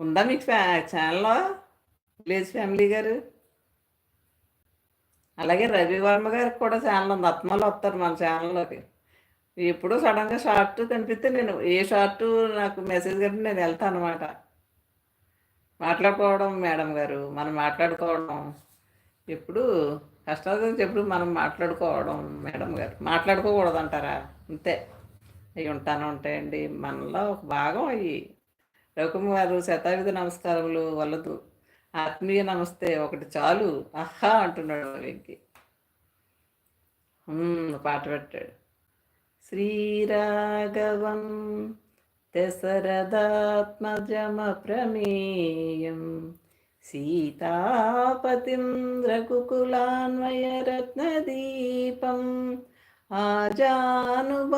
ఉందా మీకు ఫ్యా ఛానల్లో విలేజ్ ఫ్యామిలీ గారు? అలాగే రవి వర్మ గారికి కూడా ఛానల్ ఉంది. అత్మలు వస్తారు మన ఛానల్లోకి ఎప్పుడు సడన్గా షార్ట్ కనిపిస్తే నేను ఏ షార్ట్ నాకు మెసేజ్ కట్టి నేను వెళ్తాను అనమాట మాట్లాడుకోవడం మేడం గారు మనం మాట్లాడుకోవడం. ఎప్పుడు కష్టాల గురించి ఎప్పుడు మనం మాట్లాడుకోవడం మేడం గారు. మాట్లాడుకోకూడదు అంటారా అంతే. అవి ఉంటానే ఉంటాయండి. మనలో ఒక భాగం అవి రఘుమ గారు శతాయుధ నమస్కారములు వల్లదు ఆత్మీయ నమస్తే ఒకటి చాలు. అహా అంటున్నాడు వెంకి. పాట పెట్టాడు. శ్రీరాఘవం దశరథాత్మజమ ప్రమేయం సీతాపతిం రఘుకులాన్వయరత్నదీపం ఆజానుబాహుం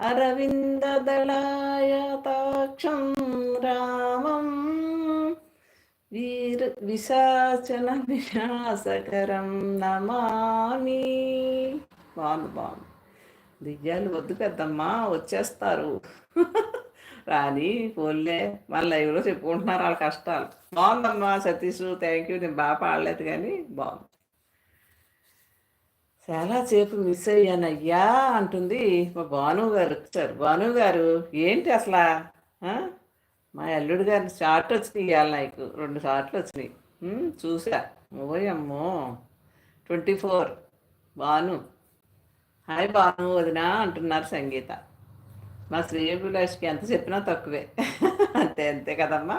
అరవిందదళాయతాక్షం రామం. వీర విశాచన వినాశకరం నమామి. బాగుంది బాగుంది. దివ్యాలు వద్దు పెద్దమ్మా వచ్చేస్తారు. రాని పోలే వాళ్ళ లైవ్లో చెప్పుకుంటున్నారు వాళ్ళ కష్టాలు. బాగుందమ్మా సతీష్ థ్యాంక్ యూ నేను బాగా పాడలేదు కానీ బాగుంది. చాలాసేపు మిస్ అయ్యానయ్యా అంటుంది మా భాను గారు. వచ్చారు భాను గారు ఏంటి అసలు? మా అల్లుడు గారిని షార్ట్ వచ్చినాయి ఇవాళ నాకు రెండు షార్ట్లు వచ్చినాయి. ఉమ్, చూసా. ఓయమ్మో twenty four Bhanu. Hi Bhanu వదినా అంటున్నారు సంగీత. మా శ్రీభిలాష్కి ఎంత చెప్పినా తక్కువే. అంతే అంతే కదమ్మా.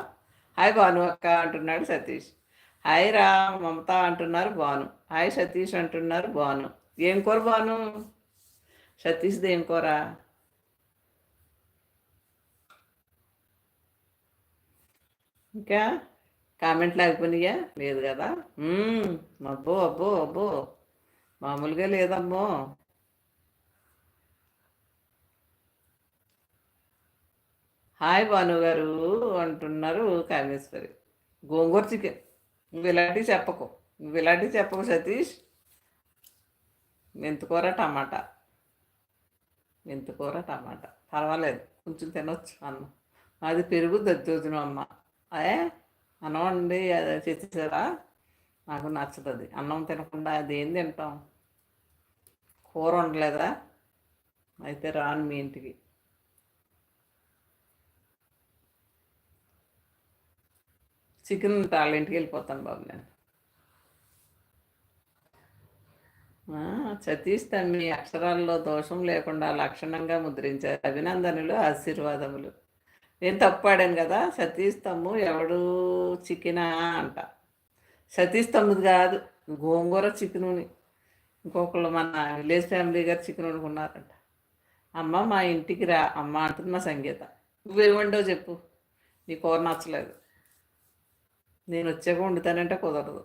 హాయ్ భాను అక్క అంటున్నాడు సతీష్. హాయ్ రా మమత అంటున్నారు బాను హాయ్ సతీష్ అంటున్నారు బాను ఏం కూర బాను సతీష్ది ఏం కూర? ఇంకా కామెంట్లు ఆగిపోయినాయా? లేదు కదా. అబ్బో అబ్బో అబ్బో. మామూలుగా లేదమ్మో. హాయ్ భాను గారు అంటున్నారు కామేశ్వరి. గోంగూర చికెన్. నువ్వు ఇలాంటివి చెప్పకు. నువ్వు ఇలాంటివి చెప్పకు సతీష్. మెంతుకూర టమాటా. మెంతుకూర టమాటా. పర్వాలేదు. కొంచెం తినొచ్చు అన్నం. అది పెరుగు దద్దోజనం అమ్మ. అదే అన్నం అది చేసేసారా? నాకు నచ్చదు అది అన్నం తినకుండా అది ఏం తింటాం? కూర ఉండలేదా అయితే రాను మీ ఇంటికి. చికెన్ వాళ్ళ ఇంటికి వెళ్ళిపోతాను బాబు నేను. సతీష్ తమ్మి అక్షరాల్లో దోషం లేకుండా లక్షణంగా ముద్రించారు అభినందనలు ఆశీర్వాదములు. నేను తప్పాడాను కదా సతీష్ తమ్ము ఎవడు చికెనా అంట. సతీష్ తమ్ముది కాదు గోంగూర చికెనుని. ఇంకొకళ్ళు మన విలేజ్ ఫ్యామిలీ గారు చికెన్ వండుకున్నారంట. అమ్మ మా ఇంటికి రా అమ్మ అంటుంది మా సంగీత. నువ్వేమండో చెప్పు నీ కూర నచ్చలేదు. నేను వచ్చాక వండుతానంటే కుదరదు.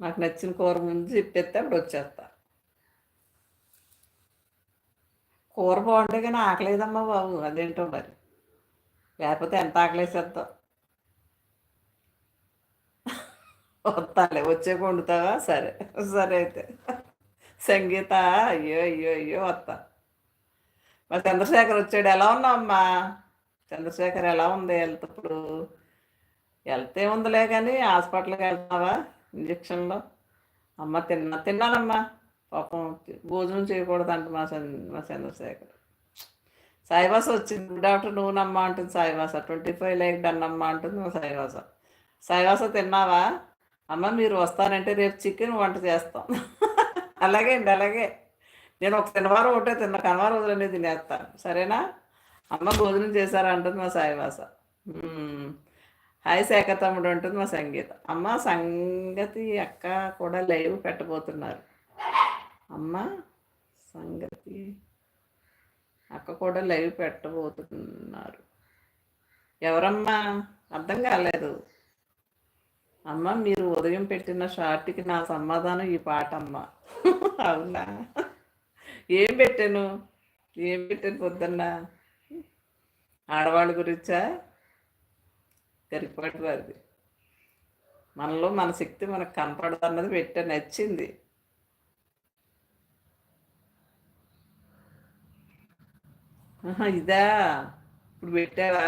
నాకు నచ్చిన కూర ముందు చెప్పేస్తే అప్పుడు వచ్చేస్తా. కూర బాగుంటే కానీ ఆకలేదమ్మా బాబు అదేంటో మరి. లేకపోతే ఎంత ఆకలేసేద్దాం. వస్తాలే వచ్చే వండుతావా? సరే సరే అయితే. సంగీత అయ్యో అయ్యో అయ్యో వస్తా. మా చంద్రశేఖర్ వచ్చాడు ఎలా ఉన్నావమ్మా? చంద్రశేఖర్ ఎలా ఉంది? వెళ్తప్పుడు వెళ్తే ఉందిలే కానీ హాస్పిటల్కి వెళ్తున్నావా ఇంజక్షన్లో? అమ్మ తిన్నా తిన్నానమ్మా. పాపం భోజనం చేయకూడదంట మా చంద్ర మా చంద్రశేఖర్. సాయివాస వచ్చింది. గుడ్ ఆఫ్టర్నూన్ అమ్మ అంటుంది సాయివాస. ట్వంటీ ఫైవ్ లైక్ డన్ అమ్మ అంటుంది మా సాయివాస. సాయిబాస తిన్నావా? అమ్మ మీరు వస్తానంటే రేపు చికెన్ వంట చేస్తాం. అలాగే అండి అలాగే. నేను ఒక శనివారం ఒకటే తిన్నా. కనవారం రోజులనే తినేస్తాను. సరేనా? అమ్మ భోజనం చేశారా అంటుంది మా సాయివాస. హాయ్ శాఖ తమ్ముడు ఉంటుంది మా సంగీత. అమ్మ సంగతి అక్క కూడా లైవ్ పెట్టబోతున్నారు. అమ్మ సంగతి అక్క కూడా లైవ్ పెట్టబోతున్నారు. ఎవరమ్మా? అర్థం కాలేదు. అమ్మ మీరు ఉదయం పెట్టిన షార్ట్కి నా సమాధానం ఈ పాట అమ్మ. అవునా? ఏం పెట్టాను? ఏం పెట్టాను పొద్దున్న? ఆడవాళ్ళ గురించా? గరికపాటి వారిది మనలో మన శక్తి మనకు కనపడదు అన్నది నచ్చింది. ఇదా? ఇప్పుడు పెట్టావా?